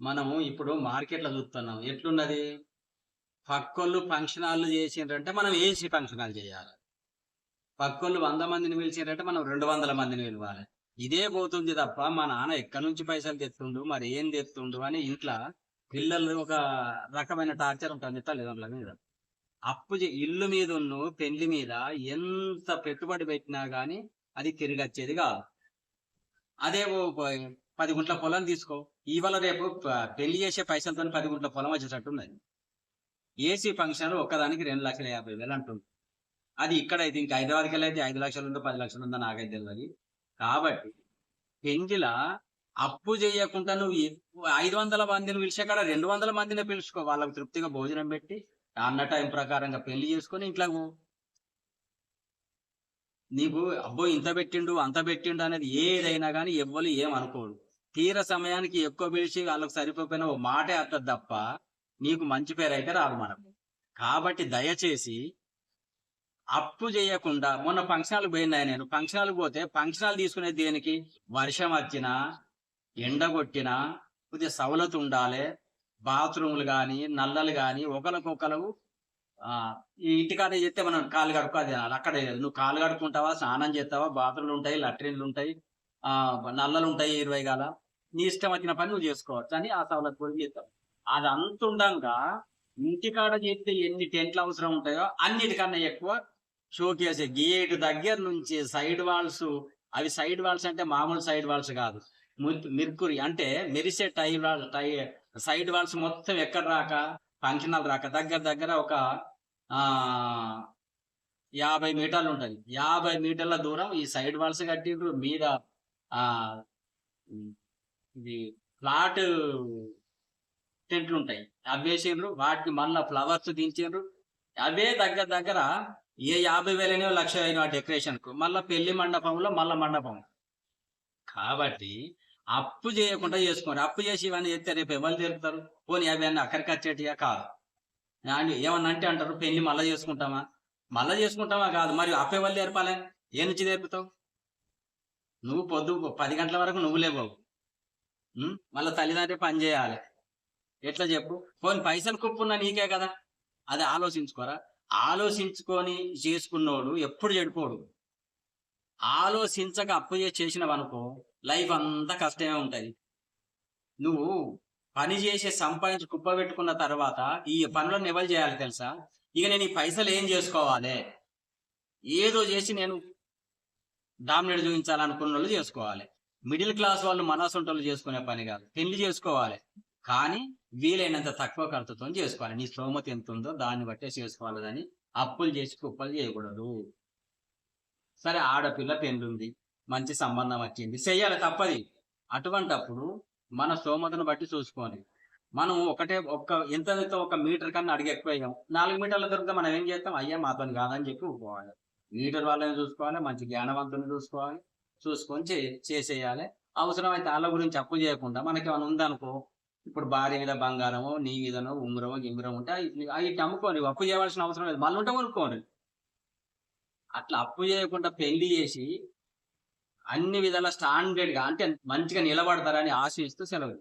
మనము ఇప్పుడు మార్కెట్లో చూస్తున్నాం. ఎట్లున్నది? పక్కోళ్ళు ఫంక్షన్ హాల్ చేసిండ్రంటే మనం ఏసీ ఫంక్షన్ హాల్ చేయాలి. పక్కోళ్ళు వంద మందిని పిలిచిండ్రంటే మనం రెండు వందల మందిని పిలవాలి. ఇదే పోతుంది తప్ప మా నాన్న ఎక్కడి నుంచి పైసలు తెస్తుండు మరి ఏం తెస్తుండు అని ఇంట్లో పిల్లలు ఒక రకమైన టార్చర్ ఉంటుంది తల్లిదండ్రుల మీద. అప్పు ఇల్లు మీద ఉన్ను పెళ్ళి మీద ఎంత పెట్టుబడి పెట్టినా గానీ అది తిరిగి వచ్చేది కాదు. అదే పది గుంట్ల పొలం తీసుకో. ఇవాళ రేపు పెళ్ళి చేసే పైసలతో పది గుంట్ల పొలం వచ్చేటట్టు ఉన్నది ఏసీ ఫంక్షన్ ఒక్కదానికి రెండు లక్షల యాభై వేలు అంటుంది. అది ఇక్కడైతే ఇంకా హైదరాబాద్కి వెళ్ళైతే ఐదు లక్షలు ఉందో పది లక్షలు ఉందో నాకైతే తెలియదు కాబట్టి పెండిల అప్పు చేయకుండా నువ్వు ఐదు వందల మందిని పిలిచాక రెండు వందల మందిని పిలుచుకో. వాళ్ళకి తృప్తిగా భోజనం పెట్టి అన్న టైం ప్రకారంగా పెళ్ళి చేసుకొని ఇంట్లో నీకు అబ్బో ఇంత పెట్టిండు అంత పెట్టిండు అనేది ఏదైనా కానీ ఎవ్వరు ఏం అనుకోడు తీర సమయానికి ఎక్కువ పిలిచి వాళ్ళకి సరిపోయిన ఓ మాటే అర్థం తప్ప నీకు మంచి పేరు అయితే రాదు మనకు. కాబట్టి దయచేసి అప్పు చేయకుండా మొన్న ఫంక్షన్లకు పోయినాయి నేను ఫంక్షన్లకు పోతే ఫంక్షన్లు తీసుకునేది దేనికి? వర్షం వచ్చినా ఎండ కొట్టినా కొద్దిగా సవలతు ఉండాలి. బాత్రూములు కానీ నల్లలు కానీ ఒకరికొకరు ఈ ఇంటికాడ చెప్తే మనం కాలు కడుక్కోది అక్కడ నువ్వు కాలు కడుక్కుంటావా స్నానం చేస్తావా బాత్రూమ్లు ఉంటాయి లట్రిన్లు ఉంటాయి నల్లలు ఉంటాయి ఇరవై గాల. నీ ఇష్టం వచ్చిన పని నువ్వు చేసుకోవచ్చు అని ఆ సవలత్ కూడా చేస్తావు అది అంత ఇంటికాడ చేస్తే ఎన్ని టెంట్లు అవసరం ఉంటాయో అన్నిటికన్నా ఎక్కువ షోకేస్ గేట్ దగ్గర నుంచి సైడ్ వాల్స్ అవి సైడ్ వాల్స్ అంటే మామూలు సైడ్ వాల్స్ కాదు. మిర్కురి అంటే మెరిసే టై టై సైడ్ వాల్స్ మొత్తం ఎక్కడ రాక? ఫంక్షన్ హాల్ రాక. దగ్గర దగ్గర ఒక ఆ యాభై మీటర్లు ఉంటుంది. యాభై మీటర్ల దూరం ఈ సైడ్ వాల్స్ కట్టిండ్రు మీద ఇది ఫ్లాట్ టెంట్లు ఉంటాయి. అవి వేసిండ్రు వాటికి మళ్ళీ ఫ్లవర్స్ దించిండ్రు అవే దగ్గర దగ్గర ఏ యాభై వేలైనా లక్ష అయిన డెకరేషన్కు మళ్ళీ పెళ్ళి మండపంలో మళ్ళా మండపం. కాబట్టి అప్పు చేయకుండా చేసుకోండి అప్పు చేసి ఇవన్నీ చేస్తే రేపు ఎవరు తిరుగుతారు పోనీ అవి అన్నీ అక్కడికి వచ్చేటిగా కాదు. అని ఏమన్నా అంటే అంటారు పెళ్ళి మళ్ళీ చేసుకుంటామా? మళ్ళీ చేసుకుంటామా కాదు. మరి అప్పు ఎవరు నేర్పాలి ఏ నుంచి తెరుపుతావు నువ్వు పొద్దు పది గంటల వరకు నువ్వు లేవు మళ్ళీ తల్లిదండ్రి పని చేయాలి. ఎట్లా చెప్పు? పోనీ పైసలు కుప్పున్నా నీకే కదా. అది ఆలోచించుకోరా. ఆలోచించుకొని చేసుకున్నోడు ఎప్పుడు చెడిపోడు. ఆలోచించక అప్పు చేసి చేసినవనుకో లైఫ్ అంతా కష్టమే ఉంటుంది. నువ్వు పని చేసి సంపాదించి కుప్ప పెట్టుకున్న తర్వాత ఈ పనులను ఎవరు చేయాలి తెలుసా? ఇక నేను ఈ పైసలు ఏం చేసుకోవాలి? ఏదో చేసి నేను డామినేట్ చూపించాలనుకున్న వాళ్ళు చేసుకోవాలి. మిడిల్ క్లాస్ వాళ్ళు మనసుంటలు చేసుకునే పని కాదు. పెళ్ళి చేసుకోవాలి. కానీ వీలైనంత తక్కువ ఖర్చుతో చేసుకోవాలి. నీ స్తోమత ఎంత ఉందో దాన్ని బట్టే చేసుకోవాలి కానీ అప్పులు చేసి కుప్పలు చేయకూడదు. సరే ఆడపిల్ల పెళ్ళుంది మంచి సంబంధం వచ్చింది. చెయ్యాలి తప్పది. అటువంటప్పుడు మన స్తోమతను బట్టి చూసుకోవాలి మనం ఒకటే ఒక్క ఎంత ఒక మీటర్ కన్నా అడిగి ఎక్కువ నాలుగు మీటర్ల దొరికితే మనం ఏం చేస్తాం? అయ్యా మాతో కాదని చెప్పి ఊరుకోవాలి. మీటర్ వాళ్ళని చూసుకోవాలి మంచి జ్ఞానవంతుని చూసుకోవాలి. చూసుకొని చే చేసేయాలి. అవసరమైతే వాళ్ళ గురించి అప్పు చేయకుండా మనకి ఏమైనా ఉందనుకో ఇప్పుడు భార్య మీద బంగారమో నీ మీదనో ఉంగరమో గింగరం ఉంటే అవి అమ్ముకోండి అమ్ముకోని అప్పు చేయవలసిన అవసరం లేదు. మళ్ళీ ఉంటే కొనుక్కోండి అట్లా అప్పు చేయకుండా పెళ్ళి చేసి అన్ని విధాల స్టాండర్డ్గా అంటే మంచిగా నిలబడతారని ఆశిస్తూ సెలవు